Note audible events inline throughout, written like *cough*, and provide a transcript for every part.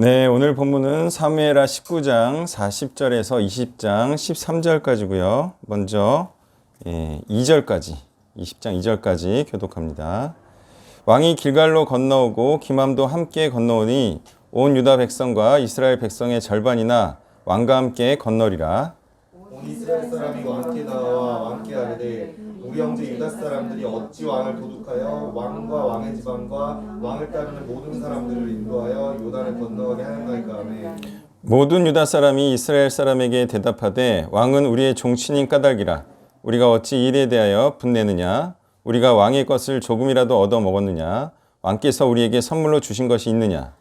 네, 오늘 본문은 사무엘하 19장 40절에서 20장 13절까지고요. 먼저 예, 2절까지 20장 2절까지 교독합니다. 왕이 길갈로 건너오고 기맘도 함께 건너오니 온 유다 백성과 이스라엘 백성의 절반이나 왕과 함께 건너리라. 온 이스라엘 사람이 왕께 나와 왕께 아뢰되 우리 형제 유다 사람들이 어찌 왕을 도둑하여 왕과 왕의 지방과 왕을 따르는 모든 사람들을 인도하여 요단을 건너가게 하였나이까 하매 모든 유다 사람이 이스라엘 사람에게 대답하되 왕은 우리의 종친인 까닭이라. 우리가 어찌 이 일에 대하여 분내느냐? 우리가 왕의 것을 조금이라도 얻어 먹었느냐? 왕께서 우리에게 선물로 주신 것이 있느냐?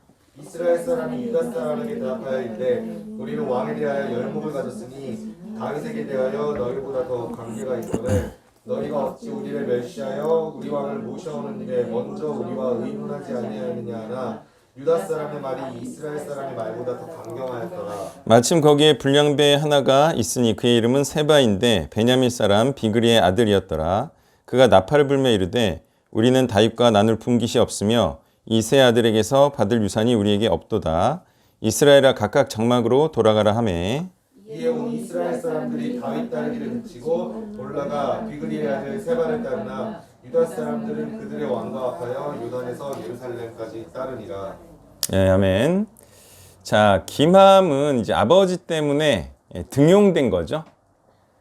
이스라엘 사람이 유다 사람에게 대답하여 이르되 우리는 왕에 대하여 열목을 가졌으니 다윗에게 대하여 너희보다 더 관계가 있거든 너희가 어찌 우리를 멸시하여 우리 왕을 모셔오는 일에 먼저 우리와 의논하지 아니하느냐 하나 유다 사람의 말이 이스라엘 사람의 말보다 더 강경하였더라 마침 거기에 불량배 하나가 있으니 그의 이름은 세바인데 베냐민 사람 비그리의 아들이었더라. 그가 나팔을 불며 이르되 우리는 다윗과 나눌 분깃이 없으며 이 세 아들에게서 받을 유산이 우리에게 없도다. 이스라엘아 각각 장막으로 돌아가라 하매 이에 온 이스라엘 사람들이 다윗 따르기를 그치고 올라가 비그리의 아들 세바를 따르나 유다 사람들은 그들의 왕과 합하여 요단에서 예루살렘까지 따르니라 예, 아멘. 자, 김함은 이제 아버지 때문에 예, 등용된 거죠.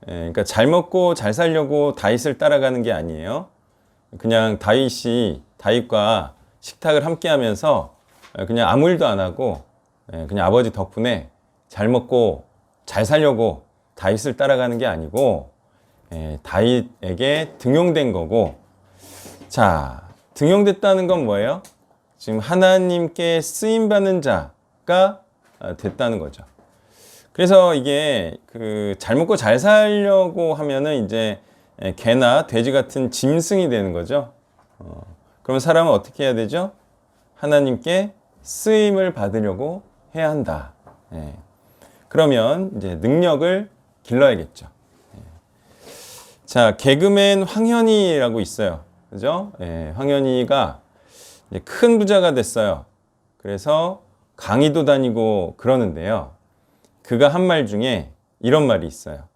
예, 그러니까 잘 먹고 잘 살려고 다윗을 따라가는 게 아니에요. 그냥 다윗이 다윗과 식탁을 함께 하면서 예, 그냥 아무 일도 안 하고 예, 그냥 아버지 덕분에 잘 먹고 잘 살려고 다윗을 따라가는 게 아니고 예, 다윗에게 등용된 거고 자, 등용됐다는 건 뭐예요? 지금 하나님께 쓰임 받는 자가 어, 됐다는 거죠. 그래서 이게 그 잘 먹고 잘 살려고 하면은 이제 에, 개나 돼지 같은 짐승이 되는 거죠. 어, 그럼 사람은 어떻게 해야 되죠? 하나님께 쓰임을 받으려고 해야 한다. 예. 그러면 이제 능력을 길러야겠죠. 예. 자, 개그맨 황현희라고 있어요. 그죠? 예, 황현희가 큰 부자가 됐어요. 그래서 강의도 다니고 그러는데요. 그가 한 말 중에 이런 말이 있어요.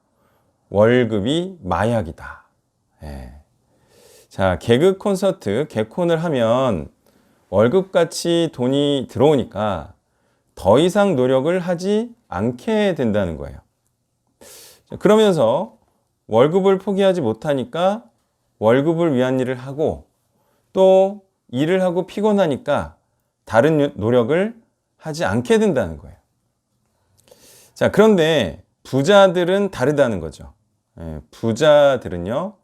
월급이 마약이다. 예. 자, 개그 콘서트, 개콘을 하면 월급같이 돈이 들어오니까 더 이상 노력을 하지 않게 된다는 거예요. 자, 그러면서 월급을 포기하지 못하니까 월급을 위한 일을 하고 또 일을 하고 피곤하니까 다른 노력을 하지 않게 된다는 거예요. 자, 그런데 부자들은 다르다는 거죠. 예, 부자들은요,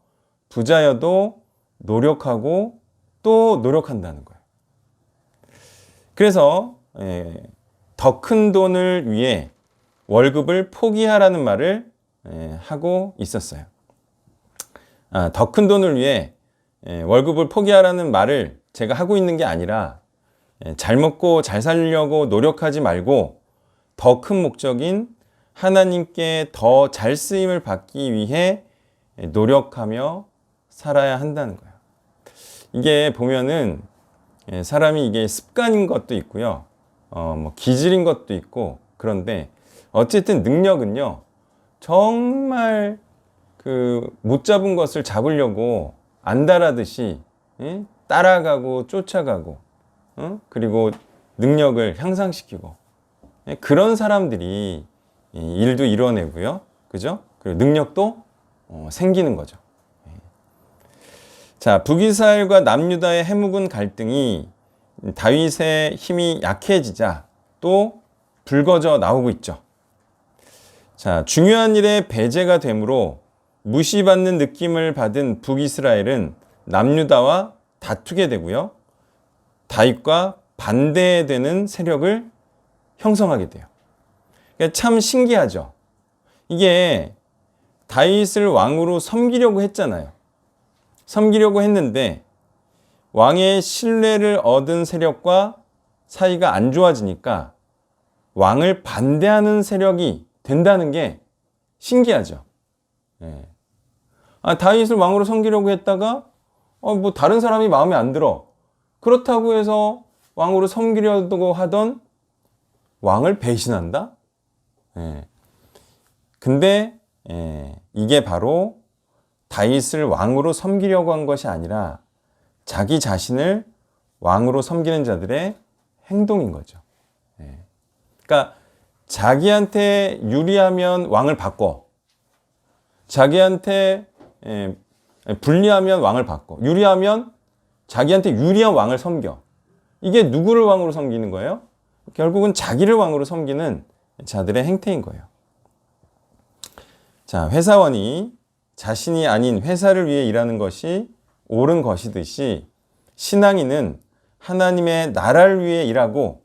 부자여도 노력하고 또 노력한다는 거예요. 그래서 예, 더 큰 돈을 위해 월급을 포기하라는 말을 예, 하고 있었어요. 아, 더 큰 돈을 위해 예, 월급을 포기하라는 말을 제가 하고 있는 게 아니라 예, 잘 먹고 잘 살려고 노력하지 말고 더 큰 목적인 하나님께 더 잘 쓰임을 받기 위해 예, 노력하며 살아야 한다는 거예요. 이게 보면은 예, 사람이 이게 습관인 것도 있고요. 어, 뭐 기질인 것도 있고 그런데 어쨌든 능력은요. 정말 그 못 잡은 것을 잡으려고 안달하듯이 예? 따라가고 쫓아가고 어? 그리고 능력을 향상시키고 예? 그런 사람들이 이 일도 이뤄내고요. 그죠? 그리고 능력도 어, 생기는 거죠. 예. 자, 북이스라엘과 남유다의 해묵은 갈등이 다윗의 힘이 약해지자 또 불거져 나오고 있죠. 자, 중요한 일에 배제가 되므로 무시받는 느낌을 받은 북이스라엘은 남유다와 다투게 되고요. 다윗과 반대되는 세력을 형성하게 돼요. 그러니까 참 신기하죠. 이게 다윗을 왕으로 섬기려고 했잖아요. 섬기려고 했는데 왕의 신뢰를 얻은 세력과 사이가 안 좋아지니까 왕을 반대하는 세력이 된다는 게 신기하죠. 예. 아, 다윗을 왕으로 섬기려고 했다가 어, 뭐 다른 사람이 마음에 안 들어. 그렇다고 해서 왕으로 섬기려고 하던 왕을 배신한다? 예. 근데 예, 이게 바로 다윗을 왕으로 섬기려고 한 것이 아니라 자기 자신을 왕으로 섬기는 자들의 행동인 거죠. 예. 그러니까 자기한테 유리하면 왕을 바꿔. 자기한테 예, 불리하면 왕을 바꿔. 유리하면 자기한테 유리한 왕을 섬겨. 이게 누구를 왕으로 섬기는 거예요? 결국은 자기를 왕으로 섬기는 자들의 행태인 거예요. 자, 회사원이 자신이 아닌 회사를 위해 일하는 것이 옳은 것이듯이 신앙인은 하나님의 나라를 위해 일하고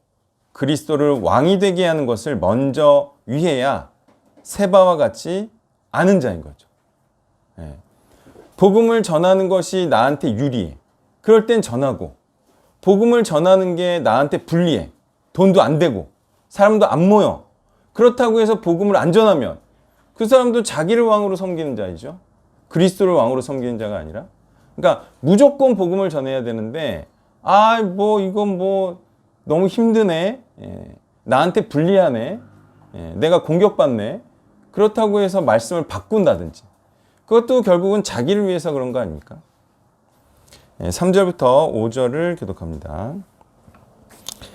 그리스도를 왕이 되게 하는 것을 먼저 위해야 세바와 같이 아는 자인 거죠. 예. 복음을 전하는 것이 나한테 유리해. 그럴 땐 전하고 복음을 전하는 게 나한테 불리해. 돈도 안 되고 사람도 안 모여. 그렇다고 해서 복음을 안 전하면 그 사람도 자기를 왕으로 섬기는 자이죠. 그리스도를 왕으로 섬기는 자가 아니라. 그러니까 무조건 복음을 전해야 되는데 아 뭐 이건 뭐 너무 힘드네. 예, 나한테 불리하네. 예, 내가 공격받네. 그렇다고 해서 말씀을 바꾼다든지. 그것도 결국은 자기를 위해서 그런 거 아닙니까? 예, 3절부터 5절을 교독합니다.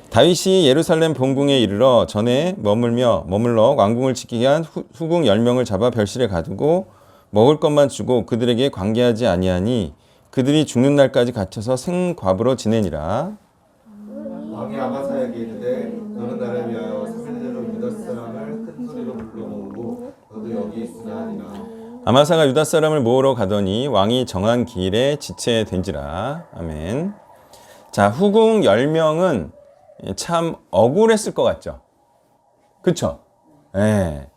다윗이 예루살렘 본궁에 이르러 전에 머물며 머물러 왕궁을 지키게 한 후, 후궁 10명을 잡아 별실에 가두고 먹을 것만 주고 그들에게 관계하지 아니하니 그들이 죽는 날까지 갇혀서 생과부로 지내니라. 왕이 아마사에게 이르되 너는 나를 위하여 사면대로 유다 사람을 큰 소리로 불러 모으고 너도 여기 있으라 하니라 아마사가 유다 사람을 모으러 가더니 왕이 정한 기일에 지체된지라. 아멘. 자, 후궁 10명은 참 억울했을 것 같죠? 그쵸? 예.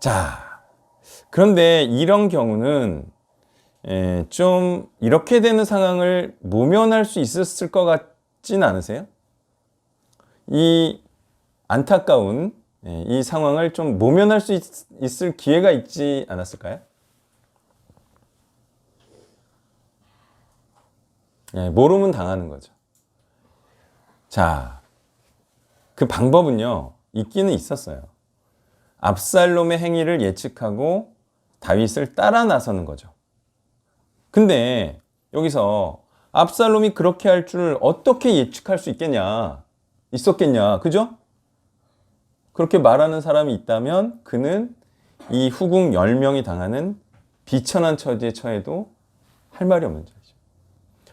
자, 그런데 이런 경우는 예, 좀 이렇게 되는 상황을 모면할 수 있었을 것 같진 않으세요? 이 안타까운 예, 이 상황을 좀 모면할 수 있, 있을 기회가 있지 않았을까요? 예, 모르면 당하는 거죠. 자, 그 방법은요, 있기는 있었어요. 압살롬의 행위를 예측하고 다윗을 따라 나서는 거죠. 근데 여기서 압살롬이 그렇게 할 줄 어떻게 예측할 수 있겠냐? 있었겠냐? 그죠? 그렇게 말하는 사람이 있다면 그는 이 후궁 10명이 당하는 비천한 처지에 처해도 할 말이 없는 자죠.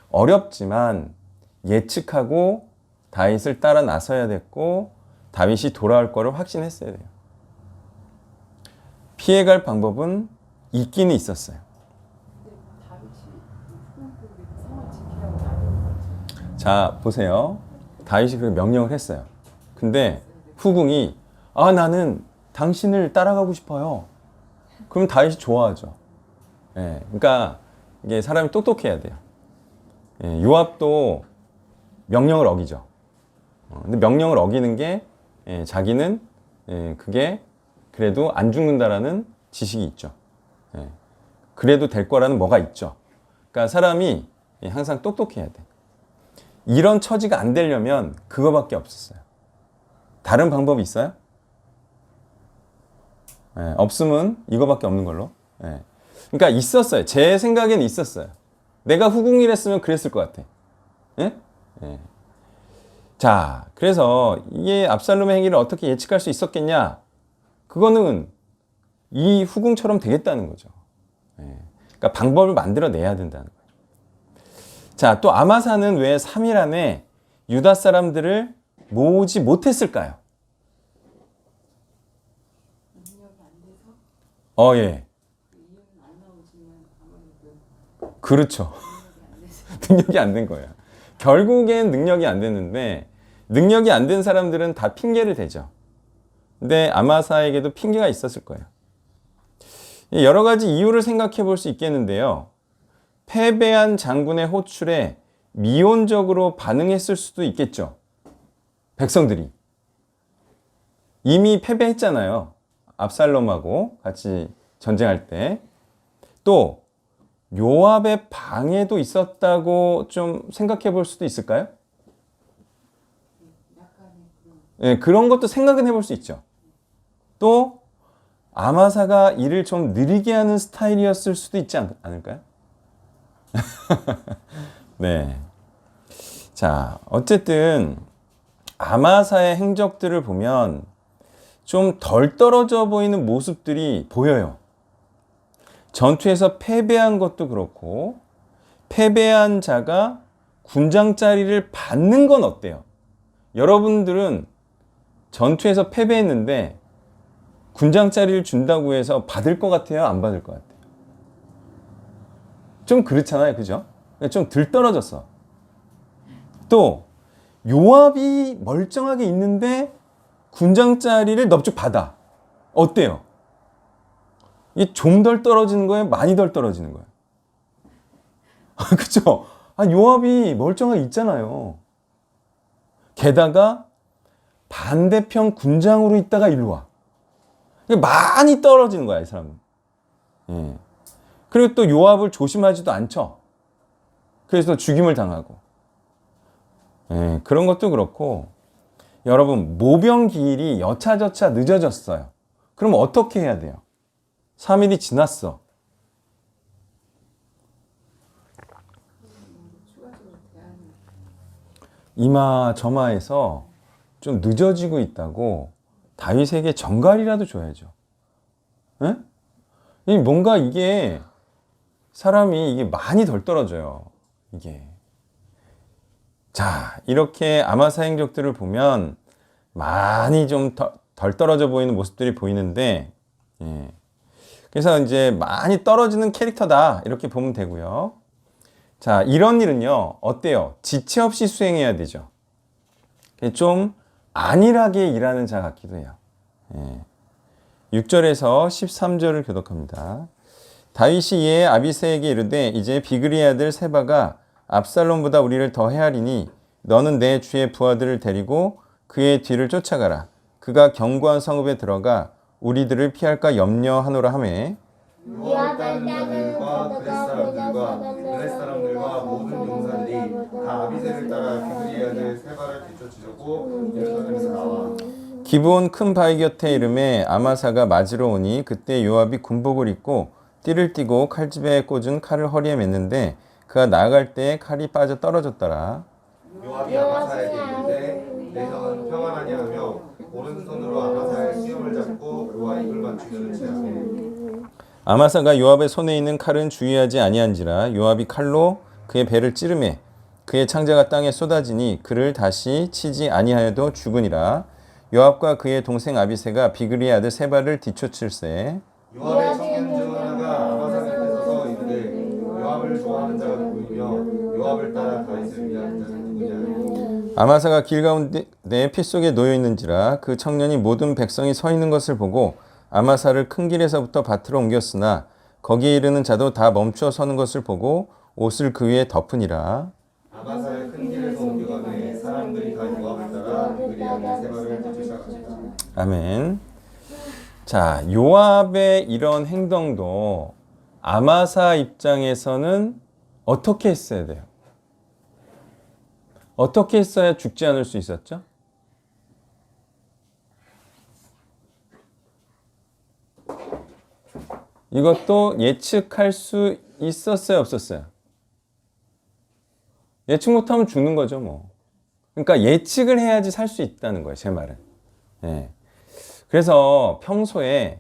어렵지만 예측하고 다윗을 따라 나서야 됐고 다윗이 돌아올 거를 확신했어야 돼요. 피해갈 방법은 있기는 있었어요. 자 보세요. 다윗이 그 명령을 했어요. 근데 후궁이 아 나는 당신을 따라가고 싶어요. 그럼 다윗이 좋아하죠. 예, 그러니까 이게 사람이 똑똑해야 돼요. 예, 요압도 명령을 어기죠. 어, 근데 명령을 어기는 게 예, 자기는 예, 그게 그래도 안 죽는다라는 지식이 있죠. 예, 그래도 될 거라는 뭐가 있죠. 그러니까 사람이 예, 항상 똑똑해야 돼. 이런 처지가 안 되려면 그거밖에 없었어요. 다른 방법이 있어요? 예, 없으면 이거밖에 없는 걸로. 예. 그러니까 있었어요. 제 생각에는 있었어요. 내가 후궁이랬으면 그랬을 것 같아. 예? 예. 자, 그래서 이게 압살롬의 행위를 어떻게 예측할 수 있었겠냐? 그거는 이 후궁처럼 되겠다는 거죠. 예. 그러니까 방법을 만들어내야 된다는 거예요. 자, 또 아마사는 왜 3일 안에 유다 사람들을 모으지 못했을까요? 어, 예. 그렇죠. *laughs* 능력이 안 된 거예요. 결국엔 능력이 안 됐는데 능력이 안 된 사람들은 다 핑계를 대죠. 근데 아마사에게도 핑계가 있었을 거예요. 여러 가지 이유를 생각해 볼 수 있겠는데요. 패배한 장군의 호출에 미온적으로 반응했을 수도 있겠죠. 백성들이. 이미 패배했잖아요. 압살롬하고 같이 전쟁할 때. 또 요압의 방해도 있었다고 좀 생각해 볼 수도 있을까요? 예, 그런 것도 생각은 해볼 수 있죠. 또 아마사가 일을 좀 느리게 하는 스타일이었을 수도 있지 않, 않을까요? *laughs* 네. 자, 어쨌든 아마사의 행적들을 보면 좀 덜 떨어져 보이는 모습들이 보여요. 전투에서 패배한 것도 그렇고 패배한 자가 군장 자리를 받는 건 어때요? 여러분들은 전투에서 패배했는데 군장 자리를 준다고 해서 받을 것 같아요? 안 받을 것 같아요? 좀 그렇잖아요. 그죠? 좀 들떨어졌어. 또 요압이 멀쩡하게 있는데 군장 자리를 넙죽 받아. 어때요? 이게 좀덜 떨어지는 거예요? 많이 덜 떨어지는 거예요? *laughs* 그쵸? 아, 요압이 멀쩡하게 있잖아요. 게다가 반대편 군장으로 있다가 일로 와. 이게 많이 떨어지는 거야, 이 사람은. 예. 그리고 또 요압을 조심하지도 않죠. 그래서 죽임을 당하고. 예, 그런 것도 그렇고, 여러분, 모병 기일이 여차저차 늦어졌어요. 그럼 어떻게 해야 돼요? 3일이 지났어. 이마 저마해서 좀 늦어지고 있다고 다윗에게 정갈이라도 줘야죠. 예? 이 뭔가 이게 사람이 이게 많이 덜 떨어져요. 이게. 자, 이렇게 아마사 행적들을 보면 많이 좀 덜 떨어져 보이는 모습들이 보이는데, 예. 그래서 이제 많이 떨어지는 캐릭터다. 이렇게 보면 되고요. 자, 이런 일은요, 어때요? 지체 없이 수행해야 되죠. 좀 안일하게 일하는 자 같기도 해요. 예. 6절에서 13절을 교독합니다. 다윗이 이에 아비세에게 이르되 이제 비그리 아들 세바가 압살롬보다 우리를 더 헤아리니 너는 내 주의 부하들을 데리고 그의 뒤를 쫓아가라. 그가 견고한 성읍에 들어가 우리들을 피할까 염려하노라 하매. 기브온 큰 바위 곁에 이름에 아마사가 맞으러 오니 그때 요압이 군복을 입고 띠를 띠고 칼집에 꽂은 칼을 허리에 맸는데 그가 나아갈 때 칼이 빠져 떨어졌더라. 요압이 아마사에게 이르되 내 형은 평안하냐 하며 오른손으로 아마사의 수염을 잡고 그와 입을 맞추기를 제하매 아마사가 요압의 손에 있는 칼은 주의하지 아니한지라 요압이 칼로 그의 배를 찌르매 그의 창자가 땅에 쏟아지니 그를 다시 치지 아니하여도 죽으니라. 요압과 그의 동생 아비세가 비그리의 아들 세바를 뒤쫓을세. 요압의 청년 아마사가 길 가운데 피 속에 놓여 있는지라 그 청년이 모든 백성이 서 있는 것을 보고 아마사를 큰 길에서부터 밭으로 옮겼으나 거기에 이르는 자도 다 멈추어 서는 것을 보고 옷을 그 위에 덮으니라 아마사를 큰 길에서 옮겨가매 사람들이 다 비그리 아들 세바를 뒤쫓아가니라 아멘. 자, 요압의 이런 행동도 아마사 입장에서는 어떻게 했어야 돼요? 어떻게 했어야 죽지 않을 수 있었죠? 이것도 예측할 수 있었어요, 없었어요? 예측 못하면 죽는 거죠, 뭐. 그러니까 예측을 해야지 살 수 있다는 거예요, 제 말은. 예. 그래서 평소에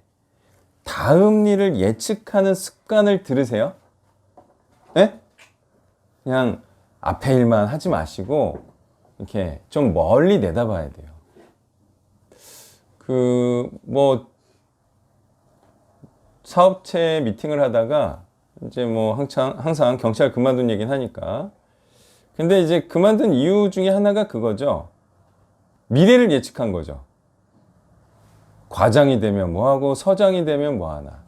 다음 일을 예측하는 습관을 들으세요. 예? 그냥 앞에 일만 하지 마시고 이렇게 좀 멀리 내다봐야 돼요. 그 뭐 사업체 미팅을 하다가 이제 뭐 항상 항상 경찰 그만둔 얘기는 하니까 근데 이제 그만둔 이유 중에 하나가 그거죠. 미래를 예측한 거죠. 과장이 되면 뭐하고 서장이 되면 뭐하나.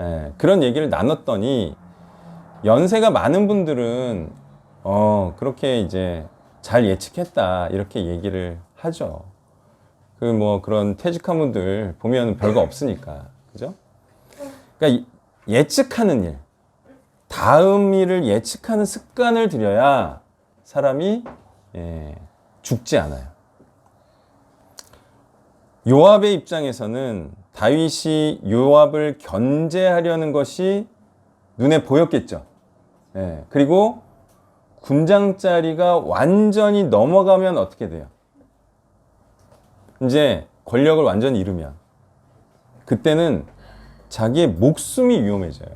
예, 그런 얘기를 나눴더니 연세가 많은 분들은 어, 그렇게 이제 잘 예측했다. 이렇게 얘기를 하죠. 그 뭐 그런 퇴직한 분들 보면 별거 없으니까. 그죠? 그러니까 이- 예측하는 일. 다음 일을 예측하는 습관을 들여야 사람이 예, 죽지 않아요. 요압의 입장에서는 다윗이 요압을 견제하려는 것이 눈에 보였겠죠. 예, 그리고 군장짜리가 완전히 넘어가면 어떻게 돼요? 이제 권력을 완전히 잃으면 그때는 자기의 목숨이 위험해져요.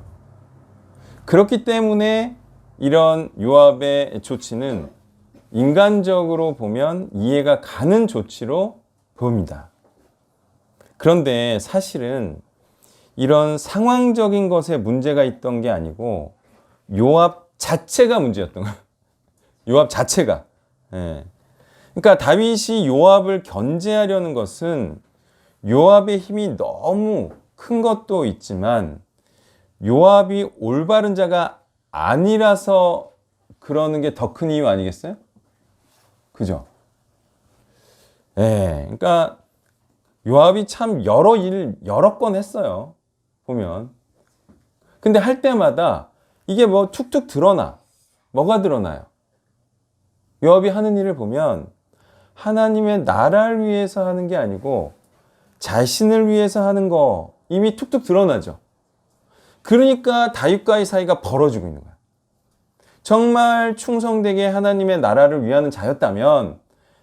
그렇기 때문에 이런 요압의 조치는 인간적으로 보면 이해가 가는 조치로 보입니다. 그런데 사실은 이런 상황적인 것에 문제가 있던 게 아니고 요압 자체가 문제였던 거예요. 요압 자체가. 예. 그러니까 다윗이 요압을 견제하려는 것은 요압의 힘이 너무 큰 것도 있지만 요압이 올바른 자가 아니라서 그러는 게 더 큰 이유 아니겠어요? 그죠? 예. 그러니까 요압이 참 여러 일 여러 건 했어요. 보면. 근데 할 때마다 이게 뭐 툭툭 드러나. 뭐가 드러나요? 요압이 하는 일을 보면 하나님의 나라를 위해서 하는 게 아니고 자신을 위해서 하는 거 이미 툭툭 드러나죠. 그러니까 다윗과의 사이가 벌어지고 있는 거야. 정말 충성되게 하나님의 나라를 위하는 자였다면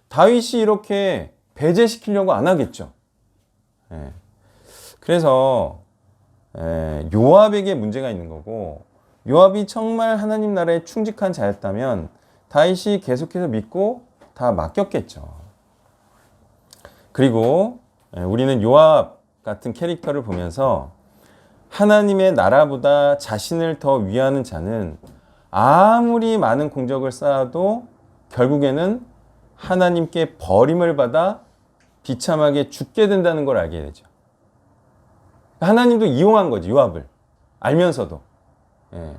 다윗이 이렇게 배제시키려고 안 하겠죠. 예. 그래서 예, 요압에게 문제가 있는 거고 요압이 정말 하나님 나라에 충직한 자였다면 다윗이 계속해서 믿고 다 맡겼겠죠. 그리고 예, 우리는 요압 같은 캐릭터를 보면서 하나님의 나라보다 자신을 더 위하는 자는 아무리 많은 공적을 쌓아도 결국에는 하나님께 버림을 받아 비참하게 죽게 된다는 걸 알게 되죠. 하나님도 이용한 거지, 요압을. 알면서도. 예.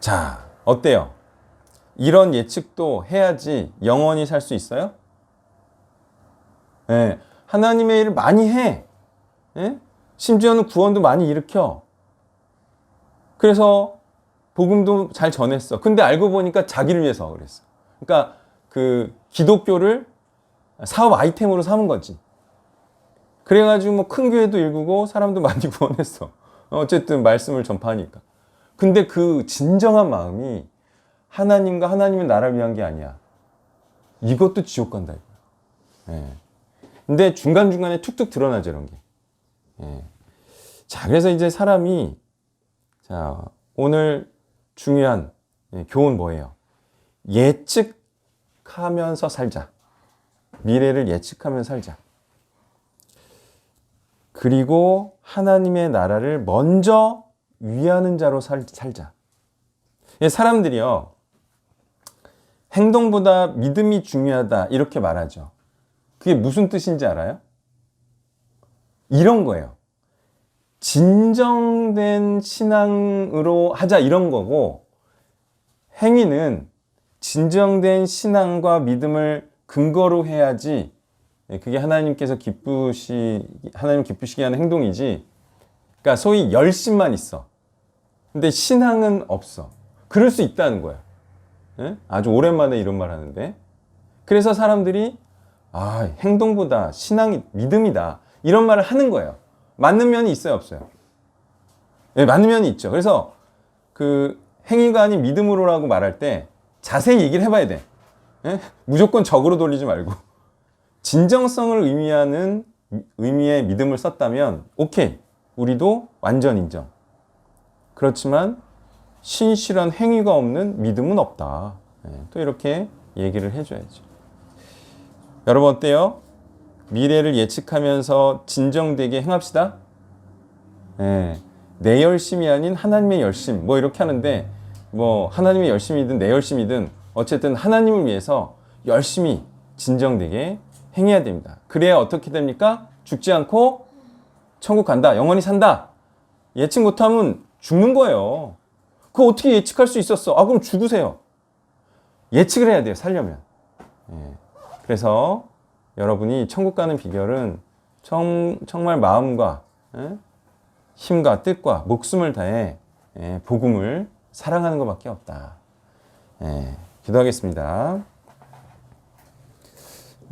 자, 어때요? 이런 예측도 해야지 영원히 살 수 있어요? 예. 하나님의 일을 많이 해. 예? 심지어는 구원도 많이 일으켜. 그래서 복음도 잘 전했어. 근데 알고 보니까 자기를 위해서 그랬어. 그러니까 그 기독교를 사업 아이템으로 삼은 거지. 그래가지고 뭐 큰 교회도 일구고 사람도 많이 *laughs* 구원했어. 어쨌든 말씀을 전파하니까. 근데 그 진정한 마음이 하나님과 하나님의 나라를 위한 게 아니야. 이것도 지옥 간다. 예. 근데 중간중간에 툭툭 드러나죠, 이런 게. 예. 자, 그래서 이제 사람이, 자, 오늘 중요한 예, 교훈 뭐예요? 예측하면서 살자. 미래를 예측하면서 살자. 그리고 하나님의 나라를 먼저 위하는 자로 살, 살자. 예, 사람들이요, 행동보다 믿음이 중요하다, 이렇게 말하죠. 그게 무슨 뜻인지 알아요? 이런 거예요. 진정된 신앙으로 하자, 이런 거고, 행위는 진정된 신앙과 믿음을 근거로 해야지, 예, 그게 하나님께서 기쁘시, 하나님 기쁘시게 하는 행동이지, 그러니까 소위 열심만 있어. 근데 신앙은 없어. 그럴 수 있다는 거야. 예? 아주 오랜만에 이런 말 하는데. 그래서 사람들이, 아, 행동보다 신앙이 믿음이다. 이런 말을 하는 거예요. 맞는 면이 있어요, 없어요? 예, 맞는 면이 있죠. 그래서 그 행위가 아닌 믿음으로라고 말할 때 자세히 얘기를 해봐야 돼. 예? 무조건 적으로 돌리지 말고. 진정성을 의미하는 의미의 믿음을 썼다면, 오케이. 우리도 완전 인정. 그렇지만, 신실한 행위가 없는 믿음은 없다. 예, 또 이렇게 얘기를 해줘야죠. 여러분 어때요? 미래를 예측하면서 진정되게 행합시다. 예, 내 열심이 아닌 하나님의 열심. 뭐 이렇게 하는데 뭐 하나님의 열심이든 내 열심이든 어쨌든 하나님을 위해서 열심히 진정되게 행해야 됩니다. 그래야 어떻게 됩니까? 죽지 않고 천국 간다. 영원히 산다. 예측 못하면 죽는 거예요. 그거 어떻게 예측할 수 있었어? 아, 그럼 죽으세요. 예측을 해야 돼요. 살려면. 예. 그래서 여러분이 천국 가는 비결은 정, 정말 마음과 예? 힘과 뜻과 목숨을 다해 예, 복음을 사랑하는 것밖에 없다. 예, 기도하겠습니다.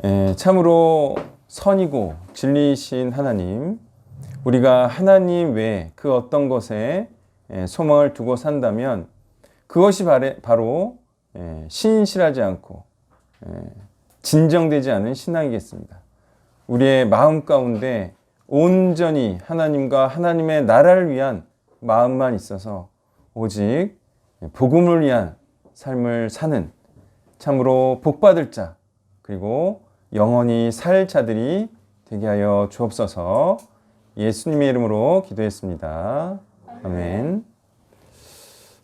예, 참으로 선이고 진리이신 하나님, 우리가 하나님 외에 그 어떤 것에 예, 소망을 두고 산다면 그것이 바로 예, 신실하지 않고 예, 진정되지 않은 신앙이겠습니다. 우리의 마음 가운데 온전히 하나님과 하나님의 나라를 위한 마음만 있어서 오직 복음을 위한 삶을 사는 참으로 복받을 자 그리고 영원히 살 자들이 되게 하여 주옵소서 예수님의 이름으로 기도했습니다. 아멘.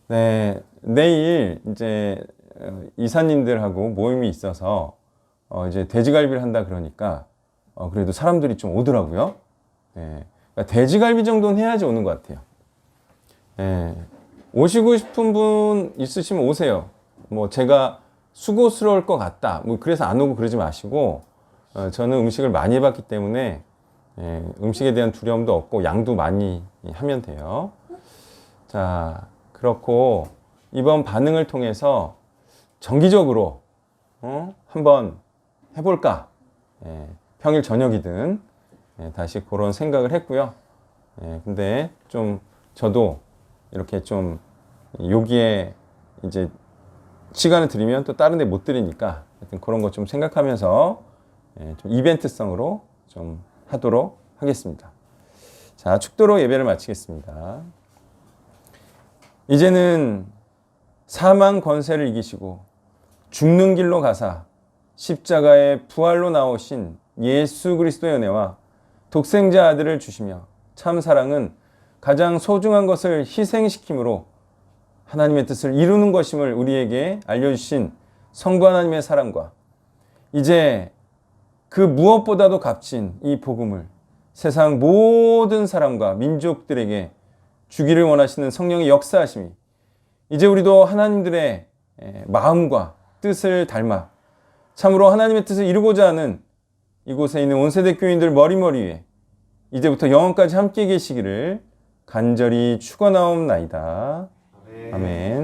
네, 내일 이제 어, 이사님들하고 모임이 있어서 어, 이제 돼지갈비를 한다 그러니까 어, 그래도 사람들이 좀 오더라고요. 예, 그러니까 돼지갈비 정도는 해야지 오는 것 같아요. 예, 오시고 싶은 분 있으시면 오세요. 뭐 제가 수고스러울 것 같다. 뭐 그래서 안 오고 그러지 마시고 어, 저는 음식을 많이 해봤기 때문에 예, 음식에 대한 두려움도 없고 양도 많이 하면 돼요. 자 그렇고 이번 반응을 통해서 정기적으로 어? 한번 해볼까? 예, 평일 저녁이든 예, 다시 그런 생각을 했고요. 예, 근데 좀 저도 이렇게 좀 여기에 이제 시간을 드리면 또 다른 데못 드리니까 하여튼 그런 거 좀 생각하면서 예, 좀 이벤트성으로 좀 하도록 하겠습니다. 자, 축도로 예배를 마치겠습니다. 이제는 사망 권세를 이기시고 죽는 길로 가사 십자가의 부활로 나오신 예수 그리스도의 은혜와 독생자 아들을 주시며 참 사랑은 가장 소중한 것을 희생시킴으로 하나님의 뜻을 이루는 것임을 우리에게 알려주신 성부 하나님의 사랑과 이제 그 무엇보다도 값진 이 복음을 세상 모든 사람과 민족들에게 주기를 원하시는 성령의 역사하심이 이제 우리도 하나님들의 에, 마음과 뜻을 닮아 참으로 하나님의 뜻을 이루고자 하는 이곳에 있는 온세대 교인들 머리머리 위에 이제부터 영원까지 함께 계시기를 간절히 축원하옵나이다. 아멘. 아멘.